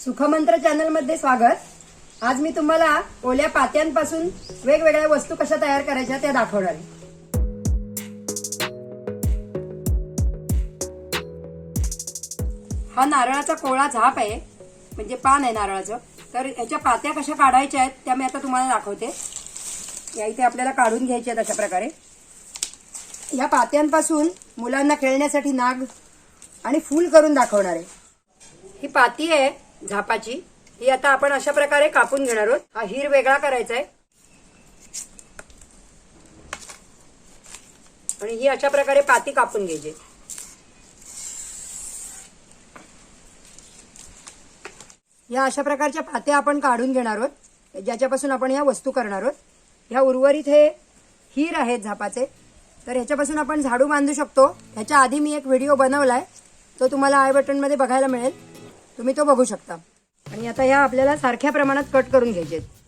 सुखमंत्र चॅनलमध्ये स्वागत. आज मी तुम्हाला ओल्या पात्यांपासून वेगवेगळ्या वस्तू कशा तयार करायच्या त्या दाखवणार आहे. हा नारळाचा कोळा झाप आहे. म्हणजे पान आहे नारळाचं. तर याच्या पात्या कशा काढायच्या आहेत त्या मी आता तुम्हाला दाखवते. या इथे आपल्याला काढून घ्यायच्या आहेत अशा प्रकारे. या पात्यांपासून मुलांना खेळण्यासाठी नाग आणि फूल करून दाखवणार आहे. ही पाती आहे. झापाची. ही आता आपण अशा प्रकारे कापून घेणार आहोत. हा हिर वेगळा करायचा आहे. आणि ही अशा प्रकारे पाती कापून घ्यायची. या अशा प्रकारच्या पात्या आपण काढून घेणार आहोत. ज्याच्यापासून आपण या वस्तू करणार आहोत. ह्या उर्वरित हे हिर आहेत झापाचे. तर ह्याच्यापासून आपण झाडू बांधू शकतो. ह्याच्या आधी मी एक व्हिडिओ बनवलाय. तो तुम्हाला आय बटनमध्ये बघायला मिळेल. तुम्ही तो बघू शकता. आणि आता ह्या आपल्याला सारख्या प्रमाणात कट करून घ्यायचे आहेत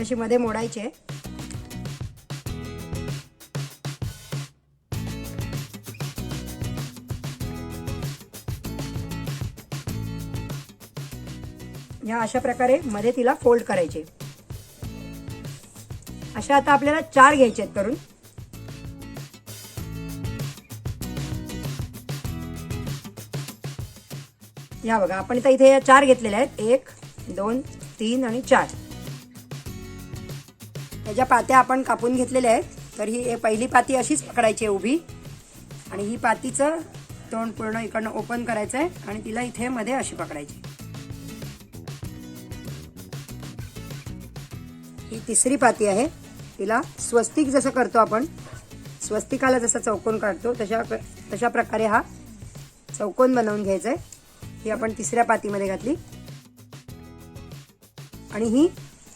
अशी मध्ये मोडायचे या अशा प्रकारे मध्ये तिला फोल्ड करायचे. अशा आता आपल्याला चार घ्यायचे आहेत करून. ह्या बघा आपण आता इथे या चार घेतलेल्या आहेत. एक दोन तीन आणि चार. त्याच्या पात्या आपण कापून घेतलेल्या आहेत. तर ही पहिली पाती अशीच पकडायची आहे उभी. आणि ही पातीचं तोंड पूर्ण इकडनं ओपन करायचं आहे आणि तिला इथे मध्ये अशी पकडायची. ही तिसरी पाती आहे. तिला स्वस्तिक जसं करतो आपण स्वस्तिकाला जसा चौकोन काढतो तशा तशा प्रकारे हा चौकोन बनवून घ्यायचा आहे ही आपण तिसऱ्या पातीमध्ये घातली. आणि ही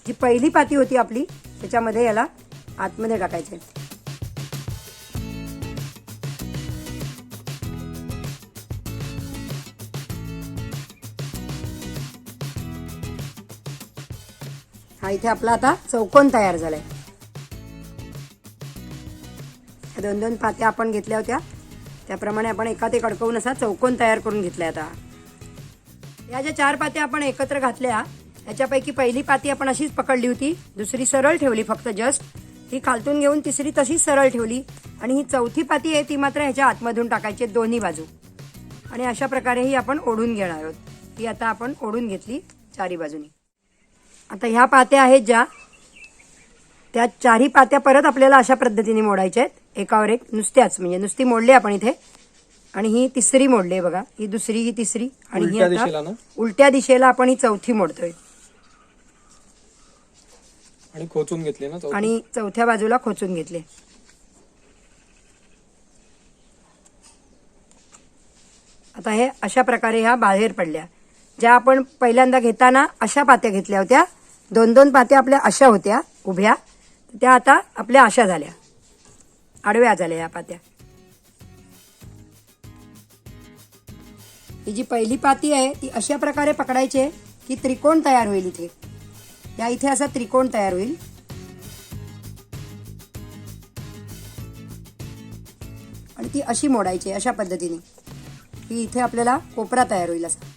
जी पहिली पाती होती आपली त्याच्यामध्ये याला आतमध्ये टाकायचे. हा इथे आपला आता चौकोन तयार झालाय. दोन दोन पात्या आपण घेतल्या होत्या. त्याप्रमाणे आपण एकात एक अडकवून असा चौकोन तयार करून घेतलाय आता. या ज्या चार पात्या आपण एकत्र घातल्या याच्यापैकी पहिली पाती आपण अशीच पकडली होती. दुसरी सरळ ठेवली फक्त जस्ट ही खालतून घेऊन तिसरी तशीच सरळ ठेवली. आणि ही चौथी पाती आहे ती मात्र ह्याच्या आतमधून टाकायची दोन्ही बाजू. आणि अशा प्रकारे ही आपण ओढून घेणार आहोत. ही आता आपण ओढून घेतली चारी बाजूनी. आता ह्या पात्या आहेत ज्या त्या चारही पात्या परत आपल्याला अशा पद्धतीने मोडायच्या आहेत. एकावर एक नुसत्याच म्हणजे नुसती मोडली आपण इथे. आणि ही तिसरी मोडली आहे बघा. ही दुसरी ही तिसरी आणि ही आता ना? उलट्या दिशेला आपण ही चौथी मोडतोय. आणि खोचून घेतले ना चौथी? आणि चौथ्या बाजूला खोचून घेतले. आता हे अशा प्रकारे ह्या बाहेर पडल्या. ज्या आपण पहिल्यांदा घेताना अशा पात्या घेतल्या होत्या. दोन दोन पात्या आपल्या अशा होत्या उभ्या. त्या आता आपल्या अशा झाल्या. आडव्या झाल्या या पात्या. ही जी पहिली पाती आहे ती अशा प्रकारे पकडायची आहे की त्रिकोण तयार होईल इथे. या इथे असा त्रिकोण तयार होईल. आणि ती अशी मोडायची आहे, अशा पद्धतीने. की इथे आपल्याला कोपरा तयार होईल असा.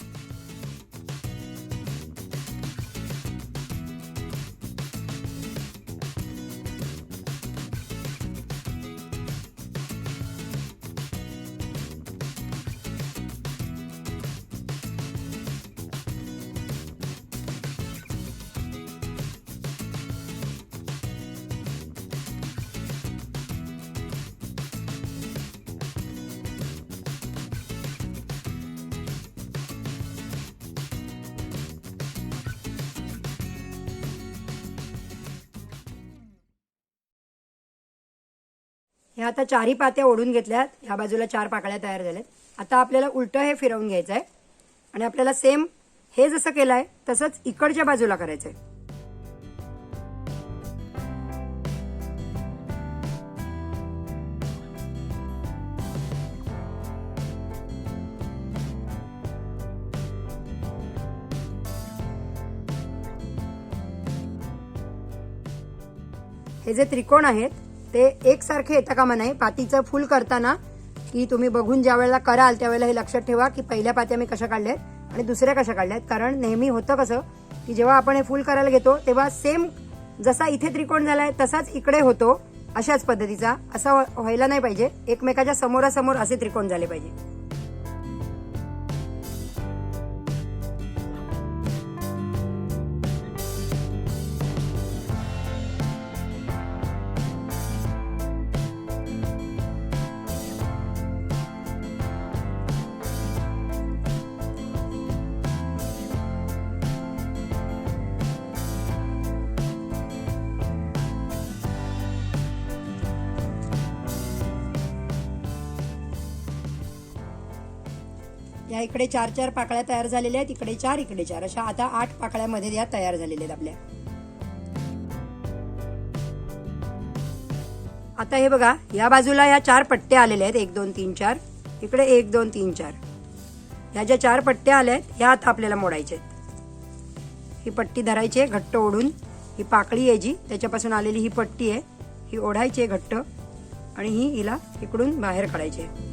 ह्या आता चारही पात्या ओढून घेतल्यात. ह्या बाजूला चार पाकळ्या तयार झाल्यात. आता आपल्याला उलटं हे फिरवून घ्यायचं आहे आणि आपल्याला सेम हे जसं केलं आहे तसंच इकडच्या बाजूला करायचं आहे हे जे त्रिकोण आहेत ते एकसारखे येता कामा नाही पातीचं फुल करताना की तुम्ही बघून ज्या वेळेला कराल त्यावेळेला हे लक्षात ठेवा की पहिल्या पात्या मी कशा काढल्या आहेत आणि दुसऱ्या कशा काढल्या आहेत कारण नेहमी होतं कसं की जेव्हा आपण हे फुल करायला घेतो तेव्हा सेम जसा इथे त्रिकोण झालाय तसाच इकडे होतो अशाच पद्धतीचा. असा व्हायला नाही पाहिजे. एकमेकाच्या समोरासमोर असे त्रिकोण झाले पाहिजे. या इकडे चार चार पाकळ्या तयार झालेल्या आहेत इकडे चार इकडे चार. अशा आता आठ पाकळ्यामध्ये या तयार झालेल्या आहेत आपल्या. आता हे बघा या बाजूला या चार पट्ट्या आलेल्या आहेत एक दोन तीन चार. इकडे एक दोन तीन चार. ह्या ज्या चार पट्ट्या आल्या आहेत ह्या आता आपल्याला मोडायच्या आहेत. ही पट्टी धरायची आहे घट्ट ओढून. ही पाकळी आहे जी त्याच्यापासून आलेली ही पट्टी आहे. ही ओढायची आहे घट्ट. आणि ही हिला इकडून बाहेर काढायची आहे.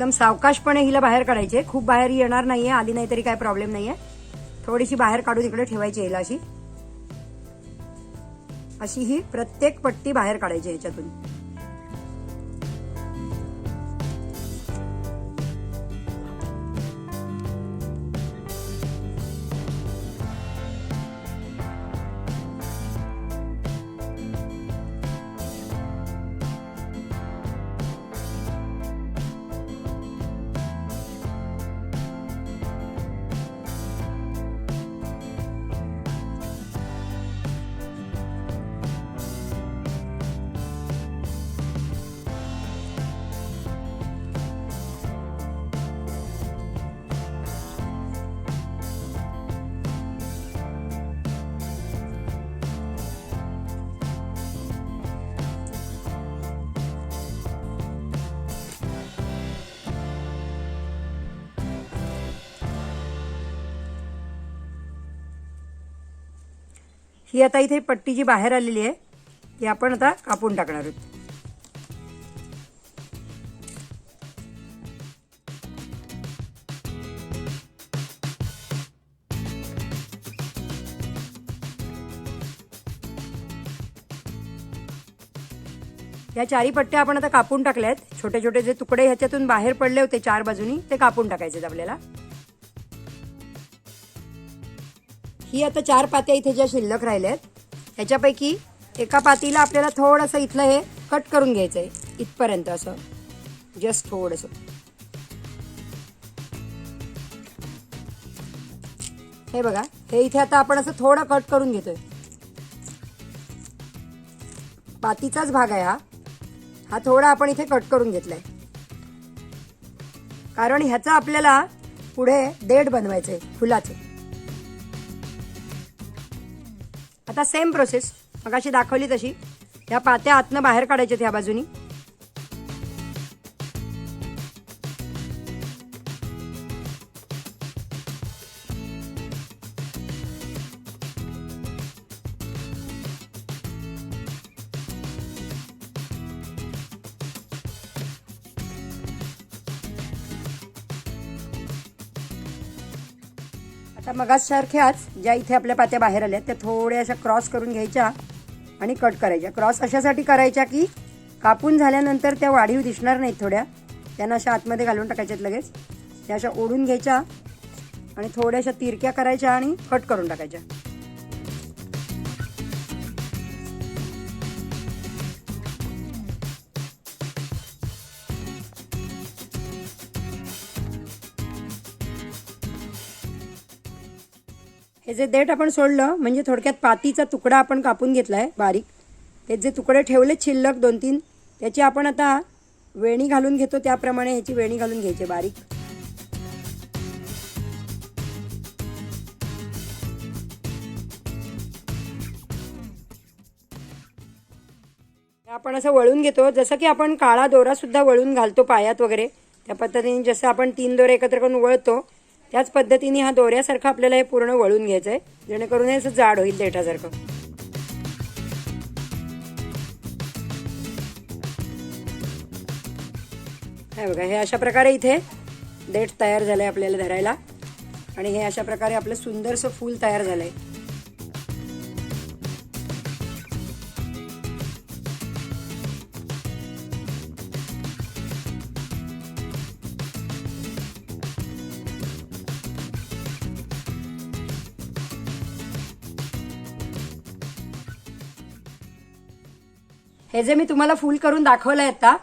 एकदम सावकाशपणे हिला बाहेर काढायचे. खूप बाहेर येणार नाहीये आली नाही तरी काय प्रॉब्लेम नाहीये. थोडीशी बाहेर काढून इकडे ठेवायची हिला अशी. अशी ही प्रत्येक पट्टी बाहेर काढायची ह्याच्यातून. ही आता इथे पट्टी जी बाहेर आलेली आहे ती आपण आता कापून टाकणार आहोत. या चारी पट्ट्या आपण आता कापून टाकल्या आहेत छोटे छोटे जे तुकडे ह्याच्यातून बाहेर पडले होते चार बाजूनी ते कापून टाकायचे आहेत आपल्याला. ही आता चार पात्या इथे ज्या शिल्लक राहिल्या आहेत ह्याच्यापैकी एका पातीला आपल्याला थोडंसं इथलं हे कट करून घ्यायचं आहे इथपर्यंत असं. जस्ट थोडंसं. हे बघा हे इथे आता आपण असं थोडं कट करून घेतोय. पातीचाच भाग आहे हा. हा थोडा आपण इथे कट करून घेतलाय. कारण ह्याचा आपल्याला पुढे देठ बनवायचंय फुलाचं. आता सेम प्रोसेस मग अशी दाखवली तशी. ह्या पात्या आतनं बाहेर काढायच्या ह्या बाजूनी. आता मगासारख्याच ज्या इथे आपल्या पात्या बाहेर आल्या त्या थोड्या अशा क्रॉस करून घ्यायच्या आणि कट करायच्या. क्रॉस अशासाठी करायच्या की कापून झाल्यानंतर त्या वाढीव दिसणार नाहीत थोड्या. त्यांना अशा आतमध्ये घालून टाकायच्यात लगेच. त्या अशा ओढून घ्यायच्या आणि थोड्याशा तिरक्या करायच्या आणि कट करून टाकायच्या. जे देठ आपण सोडलं म्हणजे थोडक्यात पातीचा तुकडा आपण कापून घेतला आहे बारीक. ते जे तुकडे ठेवले शिल्लक दोन तीन त्याची आपण आता वेणी घालून घेतो त्याप्रमाणे ह्याची वेणी घालून घ्यायची बारीक. आपण असं वळून घेतो जसं की आपण काळा दोरा सुद्धा वळून घालतो पायात वगैरे. त्या पद्धतीने जसं आपण तीन दोरे एकत्र करून वळतो त्याच पद्धतीने हा दोऱ्यासारखं आपल्याला हे पूर्ण वळून घ्यायचं आहे जेणेकरून हे असं जाड होईल देठासारखं. हे बघा हे अशा प्रकारे इथे देठ तयार झालंय आपल्याला धरायला. आणि हे अशा प्रकारे आपलं सुंदरसं फूल तयार झालंय. हे जे मी तुम्हाला फुल करून दाखवलं आहे आता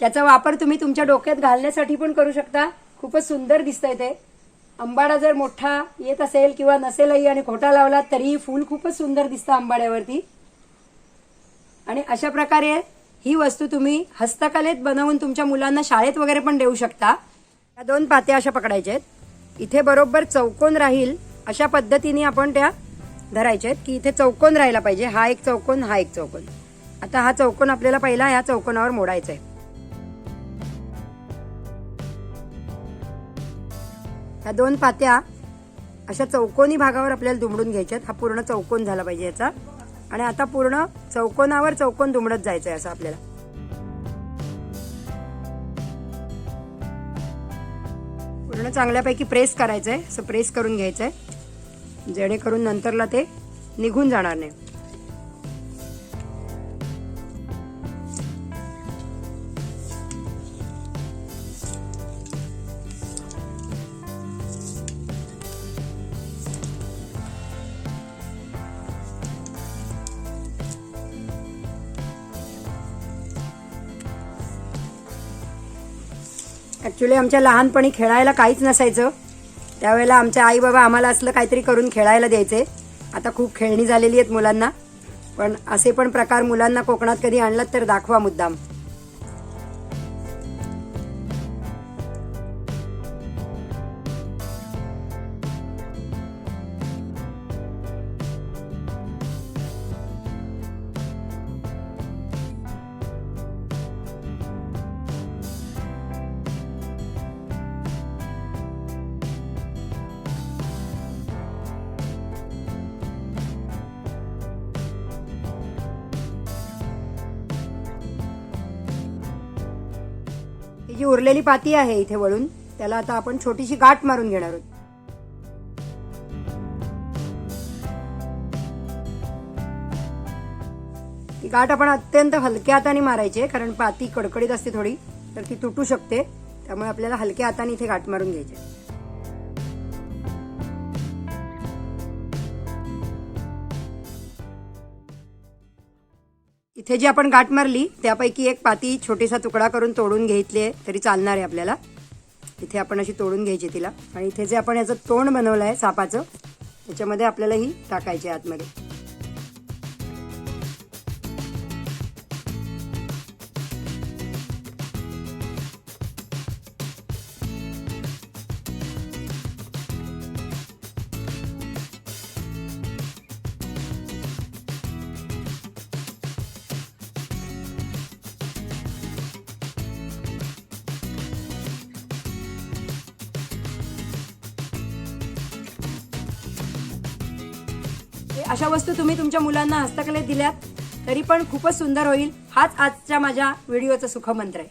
त्याचा वापर तुम्ही तुमच्या डोक्यात घालण्यासाठी पण करू शकता. खूपच सुंदर दिसतंय ते. आंबाडा जर मोठा येत असेल किंवा नसेलही आणि खोटा लावला तरीही फुल खूपच सुंदर दिसतं आंबाड्यावरती. आणि अशा प्रकारे ही वस्तू तुम्ही हस्तकलेत बनवून तुमच्या मुलांना शाळेत वगैरे पण देऊ शकता. या दोन पात्या अशा पकडायच्या आहेत. इथे बरोबर चौकोन राहील अशा पद्धतीने आपण त्या धरायच्या आहेत की इथे चौकोन राहायला पाहिजे. हा एक चौकोन हा एक चौकोन. आता हा चौकोन आपल्याला पहिला ह्या चौकोनावर मोडायचा आहे ह्या दोन पात्या अशा चौकोनी भागावर आपल्याला दुमडून घ्यायच्यात. हा पूर्ण चौकोन झाला पाहिजे याचा. आणि आता पूर्ण चौकोनावर चौकोन दुमडत जायचंय असं आपल्याला. पूर्ण चांगल्यापैकी प्रेस करायचंय. असं प्रेस करून घ्यायचंय. जेणेकरून नंतरला ते निघून जाणार नाही. ॲक्च्युली आमच्या लहानपणी खेळायला काहीच नसायचं. त्यावेळेला आमच्या आई बाबा आम्हाला असलं काहीतरी करून खेळायला द्यायचे. आता खूप खेळणी झालेली आहेत मुलांना. पण असे पण प्रकार मुलांना कोकणात कधी आणलात तर दाखवा मुद्दाम. ही उरलेली पाती आहे इथे वळून. त्याला आता आपण छोटीशी गाठ मारून घेणार आहोत. ती गाठ आपण अत्यंत हलक्या हाताने मारायची आहे कारण पाती कडकडीत असते थोडी तर ती तुटू शकते. त्यामुळे आपल्याला हलक्या हाताने इथे गाठ मारून घ्यायची इथे जी आपण गाठ मारली त्यापैकी एक पाती छोटीसा तुकडा करून तोडून घेतली आहे तरी चालणार आहे आपल्याला. इथे आपण अशी तोडून घ्यायची तिला. आणि इथे जे आपण याचं तोंड बनवलं आहे सापाचं त्याच्यामध्ये आपल्याला ही टाकायची आतमध्ये. अशा वस्तू तुम्ही तुमच्या मुलांना हस्तकलेत दिल्यात तरी पण खूपच सुंदर होईल. हाच आजच्या माझ्या व्हिडिओचा सुखमंत्र आहे.